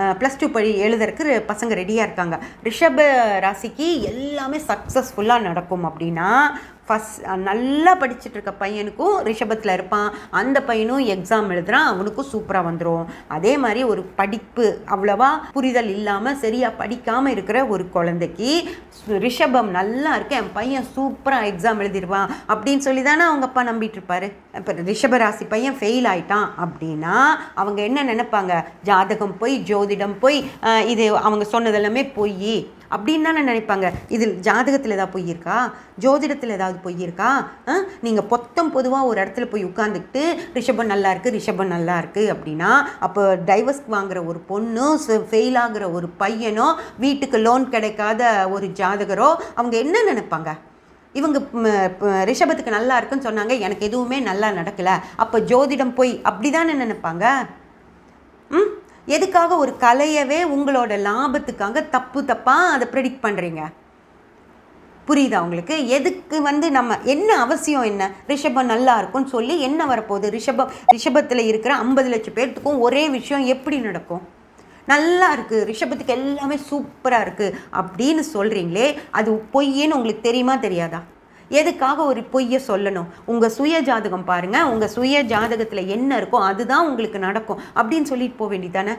Plus two படி எழுதுறதுக்கு பசங்க ரெடியாக இருக்காங்க. ரிஷப ராசிக்கு எல்லாமே சக்ஸஸ்ஃபுல்லாக நடக்கும் அப்படின்னா ஃபஸ்ட் நல்லா படிச்சுட்டு இருக்க பையனுக்கும் ரிஷபத்தில் இருப்பான். அந்த பையனும் எக்ஸாம் எழுதுறான் அவனுக்கும் சூப்பராக வந்துடும் அதே மாதிரி ஒரு படிப்பு அவ்வளவா புரிதல் இல்லாமல் சரியாக படிக்காமல் இருக்கிற ஒரு குழந்தைக்கு சு- ரிஷபம் நல்லா இருக்கு. என் பையன் சூப்பராக எக்ஸாம் எழுதிடுவான் அப்படின்னு சொல்லி தானே அவங்க அப்பா நம்பிட்டு இருப்பாரு? இப்போ ரிஷபராசி பையன் ஃபெயில் ஆயிட்டான் அப்படின்னா அவங்க என்ன நினைப்பாங்க? ஜாதகம் போய் ஜோதிடம் போய் இது அவங்க சொன்னதெல்லாமே பொய். அப்படின்னு தானே நினைப்பாங்க. இதில் ஜாதகத்தில் ஏதாவது பொய் இருக்கா? ஜோதிடத்தில் ஏதாவது பொய் இருக்கா? நீங்கள் பொத்தம் பொதுவாக ஒரு இடத்துல போய் உட்காந்துக்கிட்டு ரிஷபம் நல்லா இருக்குது ரிஷபம் நல்லா இருக்குது அப்படின்னா அப்போ டைவர்ஸ் வாங்குற ஒரு பொண்ணு ஃபெயில் ஆகுற ஒரு பையனோ வீட்டுக்கு லோன் கிடைக்காத ஒரு ஜாதகரோ அவங்க என்ன நினைப்பாங்க? இவங்க ரிஷபத்துக்கு நல்லா இருக்குன்னு சொன்னாங்க எனக்கு எதுவுமே நல்லா நடக்கல. அப்போ ஜோதிடம் போய் அப்படி தானே நினைப்பாங்க? ம்? எதுக்காக ஒரு கலையவே உங்களோட லாபத்துக்காக தப்பு தப்பாக அதை ப்ரெடிக்ட் பண்ணுறீங்க புரியுதா உங்களுக்கு? எதுக்கு வந்து நம்ம என்ன அவசியம் என்ன? ரிஷபம் நல்லா இருக்கும்னு சொல்லி என்ன வரப்போகுது? ரிஷபம் ரிஷபத்தில் இருக்கிற ஐம்பது லட்சம் பேர்த்துக்கும் ஒரே விஷயம் எப்படி நடக்கும்? நல்லா இருக்குது ரிஷபத்துக்கு எல்லாமே சூப்பராக இருக்குது அப்படின்னு சொல்கிறீங்களே அது பொய்யேன்னு உங்களுக்கு தெரியுமா தெரியாதா? எதுக்காக ஒரு பொய்யை சொல்லணும்? உங்கள் சுய ஜாதகம் பாருங்கள் உங்கள் சுய ஜாதகத்தில் என்ன இருக்கோ அதுதான் உங்களுக்கு நடக்கும். அப்படின்னு சொல்லிட்டு போக வேண்டியதானே